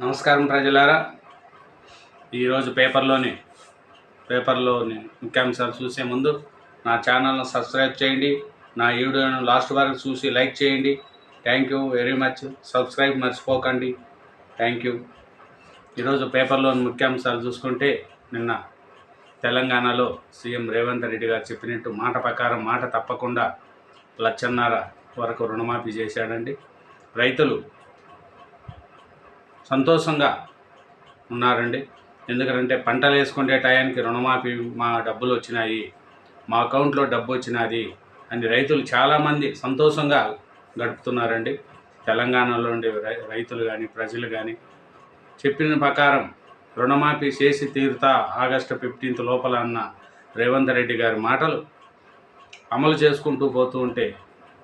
నమస్కారం ప్రజలారా. ఈరోజు పేపర్లోని పేపర్లోని ముఖ్యాంశాలు చూసే ముందు నా ఛానల్ను సబ్స్క్రైబ్ చేయండి. నా వీడియోను లాస్ట్ వరకు చూసి లైక్ చేయండి. Thank you very much. Subscribe మర్చిపోకండి. Thank you. ఈరోజు పేపర్లోని ముఖ్యాంశాలు చూసుకుంటే నిన్న తెలంగాణలో సీఎం రేవంత్ రెడ్డి గారు చెప్పినట్టు మాట ప్రకారం మాట తప్పకుండా లచ్చన్నర వరకు రుణమాఫీ చేశాడండి. రైతులు సంతోషంగా ఉన్నారండి. ఎందుకంటే పంటలు వేసుకునే టయానికి రుణమాఫీ మా డబ్బులు వచ్చినాయి మా అకౌంట్లో డబ్బు వచ్చినది అని రైతులు చాలామంది సంతోషంగా గడుపుతున్నారండి. తెలంగాణలో ఉండే రై- రైతులు కానీ ప్రజలు కానీ చెప్పిన ప్రకారం రుణమాఫీ చేసి తీరుతా ఆగస్టు ఫిఫ్టీన్త్ లోపల అన్న రేవంత్ రెడ్డి గారి మాటలు అమలు చేసుకుంటూ పోతూ ఉంటే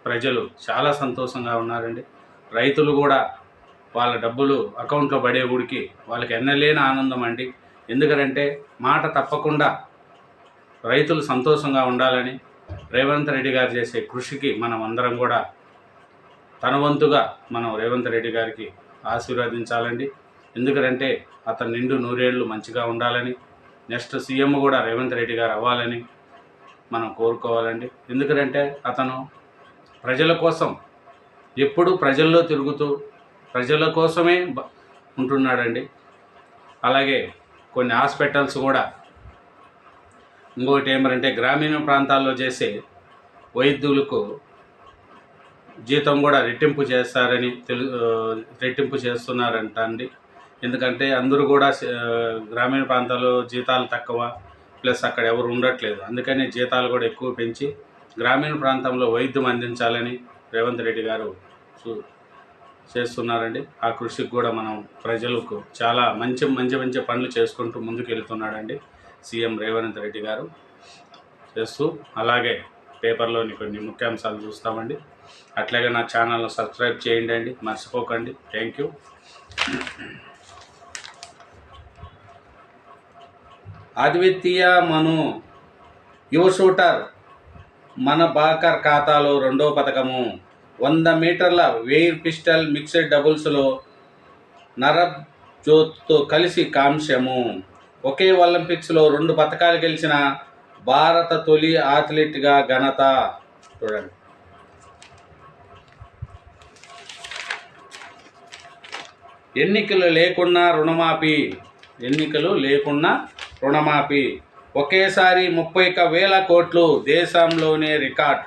ప్రజలు చాలా సంతోషంగా ఉన్నారండి. రైతులు కూడా వాళ్ళ డబ్బులు అకౌంట్లో పడే ఊడికి వాళ్ళకి ఎన్నలేని ఆనందం అండి. ఎందుకంటే మాట తప్పకుండా రైతులు సంతోషంగా ఉండాలని రేవంత్ రెడ్డి గారు చేసే కృషికి మనం అందరం కూడా తన వంతుగా మనం రేవంత్ రెడ్డి గారికి ఆశీర్వదించాలండి. ఎందుకంటే అతను నిండు నూరేళ్ళు మంచిగా ఉండాలని నెక్స్ట్ సీఎం కూడా రేవంత్ రెడ్డి గారు అవ్వాలని మనం కోరుకోవాలండి. ఎందుకంటే అతను ప్రజల కోసం ఎప్పుడూ ప్రజల్లో తిరుగుతూ ప్రజల కోసమే బ- ఉంటున్నాడండి. అలాగే కొన్ని హాస్పిటల్స్ కూడా ఇంకొకటి ఏమంటే గ్రామీణ ప్రాంతాల్లో చేసే వైద్యులకు జీతం కూడా రెట్టింపు చేస్తారని తెలు రెట్టింపు చేస్తున్నారంట అండి ఎందుకంటే అందరూ కూడా గ్రామీణ ప్రాంతాల్లో జీతాలు తక్కువ ప్లస్ అక్కడ ఎవరు ఉండట్లేదు. అందుకని జీతాలు కూడా ఎక్కువ పెంచి గ్రామీణ ప్రాంతంలో వైద్యం అందించాలని రేవంత్ రెడ్డి గారు చూ- చేస్తున్నారండి. ఆ కృషికి కూడా మనం ప్రజలకు చాలా మంచి మంచి మంచి పనులు చేసుకుంటూ ముందుకు వెళ్తున్నాడండి సీఎం రేవంత్ రెడ్డి గారు. చేస్తూ అలాగే పేపర్లోని కొన్ని ముఖ్యాంశాలు చూస్తామండి. అట్లాగే నా ఛానల్ను సబ్స్క్రైబ్ చేయండి అండి. మర్చిపోకండి. Thank you. అద్వితీయ మను యువ షూటర్ మన బాకర్ ఖాతాలో రెండో పథకము వంద మీటర్ల వెయిర్ పిస్టల్ మిక్స్డ్ డబుల్స్లో నరబ్ జోత్తో కలిసి కాంస్యము. ఒకే ఒలింపిక్స్లో రెండు పథకాలు గెలిచిన భారత తొలి అథ్లెట్గా ఘనత. చూడండి. ఎన్నికలు లేకున్నా రుణమాఫీ. ఎన్నికలు లేకున్నా రుణమాఫీ. ఒకేసారి ముప్పై ఒక వేల కోట్లు దేశంలోనే రికార్డ్.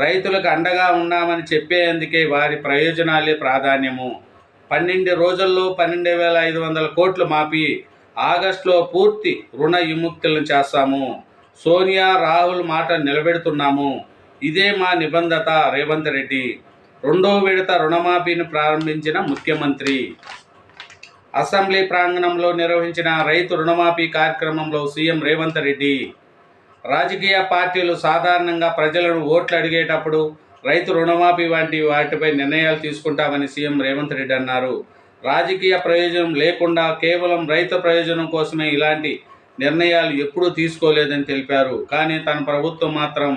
రైతులకు అండగా ఉన్నామని చెప్పేందుకే వారి ప్రయోజనాలే ప్రాధాన్యము. పన్నెండు రోజుల్లో పన్నెండు వేల ఐదు వందల కోట్లు మాపి ఆగస్టులో పూర్తి రుణ విముక్తులను చేస్తాము. సోనియా రాహుల్ మాట నిలబెడుతున్నాము. ఇదే మా నిబంధత రేవంత్ రెడ్డి. రెండో విడత రుణమాఫీని ప్రారంభించిన ముఖ్యమంత్రి. అసెంబ్లీ ప్రాంగణంలో నిర్వహించిన రైతు రుణమాఫీ కార్యక్రమంలో సీఎం రేవంత్ రెడ్డి రాజకీయ పార్టీలు సాధారణంగా ప్రజలను ఓట్లు అడిగేటప్పుడు రైతు రుణమాఫీ వంటి వాటిపై నిర్ణయాలు తీసుకుంటామని సీఎం రేవంత్ రెడ్డి అన్నారు. రాజకీయ ప్రయోజనం లేకుండా కేవలం రైతు ప్రయోజనం కోసమే ఇలాంటి నిర్ణయాలు ఎప్పుడూ తీసుకోలేదని తెలిపారు. కానీ తన ప్రభుత్వం మాత్రం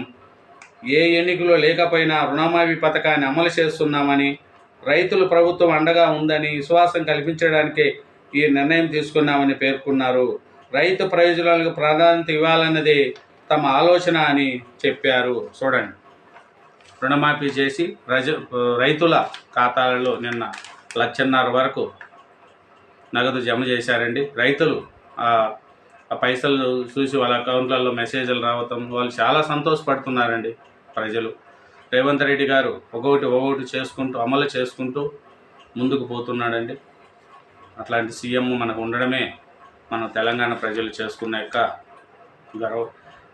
ఏ ఎన్నికలో లేకపోయినా రుణమాఫీ పథకాన్ని అమలు చేస్తున్నామని రైతులు ప్రభుత్వం అండగా ఉందని విశ్వాసం కల్పించడానికే ఈ నిర్ణయం తీసుకున్నామని పేర్కొన్నారు. రైతు ప్రయోజనాలకు ప్రాధాన్యత ఇవ్వాలన్నదే తమ ఆలోచన అని చెప్పారు. చూడండి. రుణమాఫీ చేసి ప్రజ రైతుల ఖాతాలలో నిన్న లక్షన్నర వరకు నగదు జమ చేశారండి. రైతులు ఆ పైసలు చూసి వాళ్ళ అకౌంట్లలో మెసేజ్లు రావటం వాళ్ళు చాలా సంతోషపడుతున్నారండి ప్రజలు. రేవంత్ రెడ్డి గారు ఒక్కొక్కటి ఒక్కొక్కటి చేసుకుంటూ అమలు చేసుకుంటూ ముందుకు పోతున్నాడండి. అట్లాంటి సీఎం మనకు ఉండడమే మన తెలంగాణ ప్రజలు చేసుకున్న యొక్క గర్వ.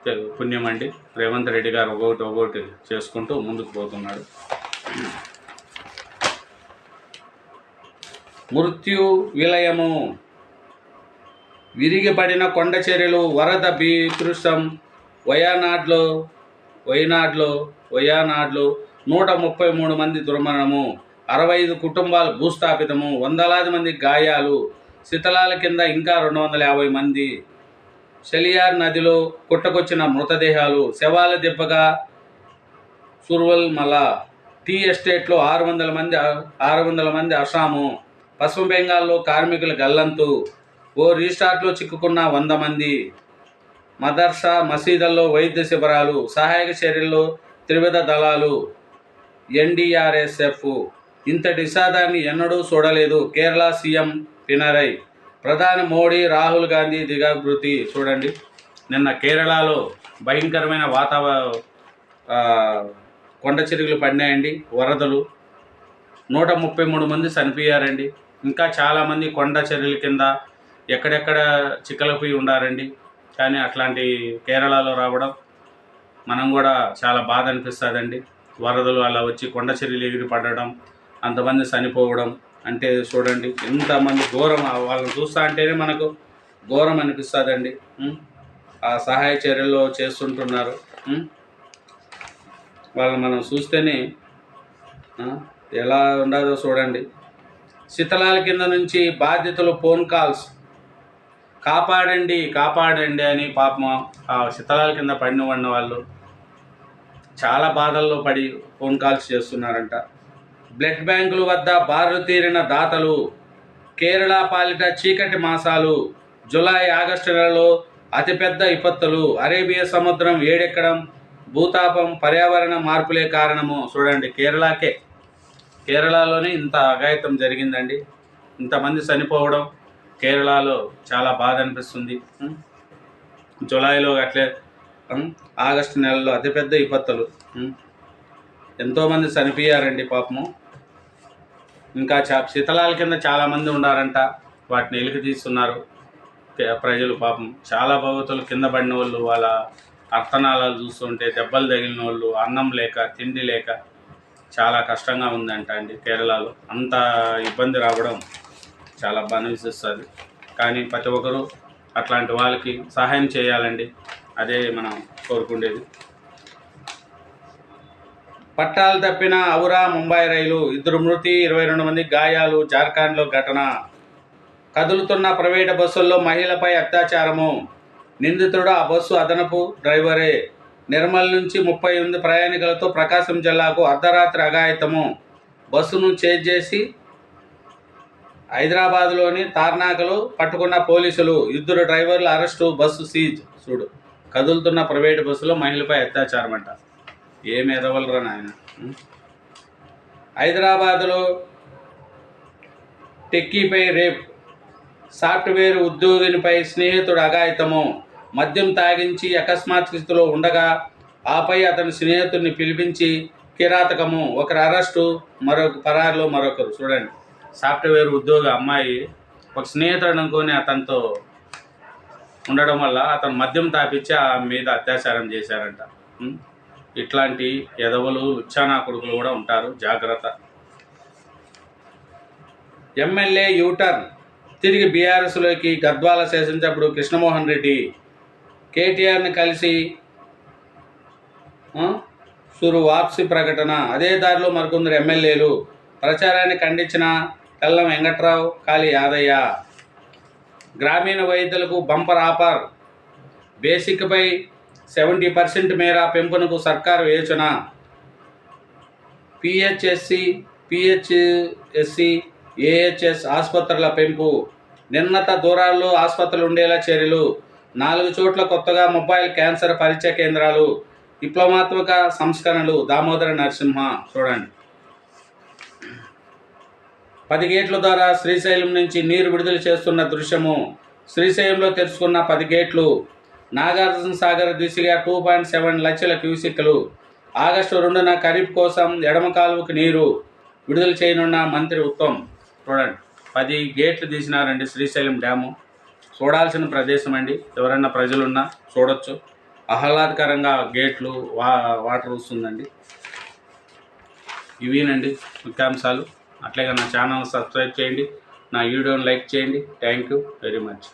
పుణ్యం అండి. రేవంత్ రెడ్డి గారు ఒక్కొక్కటి ఒక్కొక్కటి చేసుకుంటూ ముందుకు పోతున్నాడు. మృత్యు విలయము. విరిగిపడిన కొండ చర్యలు వరద బీకృష్టం వయానాడ్లో వయనాడ్లో వయానాడ్లో నూట ముప్పై మూడు మంది దుర్మరణము. అరవై ఐదు కుటుంబాలు భూస్థాపితము. వందలాది మంది గాయాలు. శిథలాల కింద ఇంకా రెండు వందల యాభై మంది షలియార్ నదిలో పుట్టకొచ్చిన మృతదేహాలు శవాల దెబ్బగా సుర్వల్ మల టీ ఎస్టేట్లో ఆరు వందల మంది ఆరు వందల మంది అస్సాము పశ్చిమ బెంగాల్లో కార్మికుల గల్లంతు. ఓ రీస్టార్ట్లో చిక్కుకున్న వంద మంది మదర్సా మసీదుల్లో వైద్య శిబిరాలు సహాయక చర్యల్లో త్రివిధ దళాలు ఎన్డీఆర్ఎస్ఎఫ్. ఇంతటి విషాదాన్ని ఎన్నడూ చూడలేదు. కేరళ సీఎం పినరై ప్రధాని మోడీ రాహుల్ గాంధీ దిగాభృతి చూడండి. నిన్న కేరళలో భయంకరమైన వాతావరణ కొండ చిరుగులు పడినాయండి వరదలు. నూట ముప్పై మూడు మంది చనిపోయారండి. ఇంకా చాలామంది కొండ చర్యల కింద ఎక్కడెక్కడ చిక్కలపోయి ఉండారండి. కానీ అట్లాంటి కేరళలో రావడం మనం కూడా చాలా బాధ అనిపిస్తుందండి. వరదలు అలా వచ్చి కొండ చర్యలు ఎగిరి పడడం అంతమంది చనిపోవడం అంటే చూడండి ఎంతమంది ఘోరం వాళ్ళని చూస్తా అంటేనే మనకు ఘోరం అనిపిస్తుందండి. ఆ సహాయ చర్యలు చేస్తుంటున్నారు. వాళ్ళని మనం చూస్తేనే ఎలా ఉండదో చూడండి. శిథలాల కింద నుంచి బాధితులు ఫోన్ కాల్స్ కాపాడండి కాపాడండి అని పాపం ఆ శిథలాల కింద పడిన వాళ్ళు చాలా బాధల్లో పడి ఫోన్ కాల్స్ చేస్తున్నారంట. బ్లడ్ బ్యాంకుల వద్ద బారులు తీరిన దాతలు కేరళ పాలిట చీకటి మాసాలు జులై ఆగస్టు నెలలో అతిపెద్ద విపత్తులు అరేబియా సముద్రం వేడెక్కడం భూతాపం పర్యావరణ మార్పులే కారణము. చూడండి కేరళకే కేరళలోనే ఇంత అఘాయితం జరిగిందండి. ఇంతమంది చనిపోవడం కేరళలో చాలా బాధ అనిపిస్తుంది. జులైలో అట్లే ఆగస్టు నెలలో అతిపెద్ద విపత్తులు. ఎంతోమంది చనిపోయారండి పాపము. ఇంకా చా శీతలాల కింద చాలామంది ఉన్నారంట. వాటిని ఎలికి తీస్తున్నారు. ప్రజలు పాపం. చాలా భగవతులు కింద పడిన వాళ్ళు వాళ్ళ అర్తనాళాలు చూస్తుంటే దెబ్బలు తగిలిన వాళ్ళు అన్నం లేక తిండి లేక చాలా కష్టంగా ఉందంట అండి కేరళలో. అంత ఇబ్బంది రావడం చాలా బాగా కానీ ప్రతి ఒక్కరూ అట్లాంటి వాళ్ళకి సహాయం చేయాలండి. అదే మనం కోరుకునేది పట్టాలు తప్పిన ఔరా ముంబై రైలు. ఇద్దరు మృతి ఇరవై రెండు మంది గాయాలు. జార్ఖండ్లో ఘటన. కదులుతున్న ప్రైవేటు బస్సుల్లో మహిళపై అత్యాచారము. నిందితుడు ఆ బస్సు అదనపు డ్రైవరే. నిర్మల్ నుంచి ముప్పై ఎనిమిది ప్రయాణికులతో ప్రకాశం జిల్లాకు అర్ధరాత్రి అఘాయితము. బస్సును చేజ్ చేసి హైదరాబాద్లోని తార్నాకలు పట్టుకున్న పోలీసులు. ఇద్దరు డ్రైవర్ల అరెస్టు బస్సు సీజ్. చూడు. కదులుతున్న ప్రైవేటు బస్సులో మహిళపై అత్యాచారం అంట ఏమి ఎదవలరా నాయన? హైదరాబాద్లో టెక్కీపై రేప్ సాఫ్ట్వేర్ ఉద్యోగినిపై స్నేహితుడు అఘాయితము మద్యం తాగించి అకస్మాత్ స్థితిలో ఉండగా ఆపై అతని స్నేహితుడిని పిలిపించి కిరాతకము ఒకరు అరెస్టు మరొక పరారులో మరొకరు. చూడండి సాఫ్ట్వేర్ ఉద్యోగ అమ్మాయి ఒక స్నేహితుడు అనుకొని అతనితో ఉండడం వల్ల అతను మద్యం తాపించి ఆమె మీద అత్యాచారం చేశారంట. ఇట్లాంటి ఎదవలు లుచ్చానా కొడుకులు కూడా ఉంటారు. జాగ్రత్త. MLA U turn. తిరిగి బీఆర్ఎస్లోకి గద్వాల చేసినప్పుడు కృష్ణమోహన్ రెడ్డి కేటీఆర్ని కలిసి సురు వాప్సి ప్రకటన. అదే దారిలో మరికొందరు ఎమ్మెల్యేలు ప్రచారాన్ని ఖండించిన తెల్లం వెంకట్రావు కాళీ యాదయ్య. గ్రామీణ వైద్యులకు బంపర్ ఆఫర్. బేసిక్పై సెవెంటీ పర్సెంట్ మేర పెంపునకు సర్కారు యోచన. పిహెచ్ఎస్సి పిహెచ్ఎస్సి ఏహెచ్ఎస్ ఆసుపత్రుల పెంపు. నిర్ణత దూరాల్లో ఆసుపత్రులు ఉండేలా చర్యలు. నాలుగు చోట్ల కొత్తగా మొబైల్ క్యాన్సర్ పరీక్ష కేంద్రాలు. విప్లవాత్మక సంస్కరణలు. దామోదర నరసింహ చూడండి. పది గేట్ల ద్వారా శ్రీశైలం నుంచి నీరు విడుదల చేస్తున్న దృశ్యము. శ్రీశైలంలో తెరుచుకున్న పది గేట్లు. నాగార్జున సాగర్ దిశగా టూ పాయింట్ సెవెన్ లక్షల క్యూసిక్లు. ఆగస్టు రెండున ఖరీఫ్ కోసం ఎడమ కాలువకు నీరు విడుదల చేయనున్న మంత్రి ఉత్తమ్. చూడండి పది గేట్లు తీసినారండి శ్రీశైలం డ్యాము. చూడాల్సిన ప్రదేశం అండి. ఎవరైనా ప్రజలున్నా చూడొచ్చు. ఆహ్లాదకరంగా గేట్లు వా వాటర్ వస్తుందండి. ఇవేనండి ముఖ్యాంశాలు. అట్లాగే నా ఛానల్ సబ్స్క్రైబ్ చేయండి. నా వీడియోని లైక్ చేయండి. Thank you very much.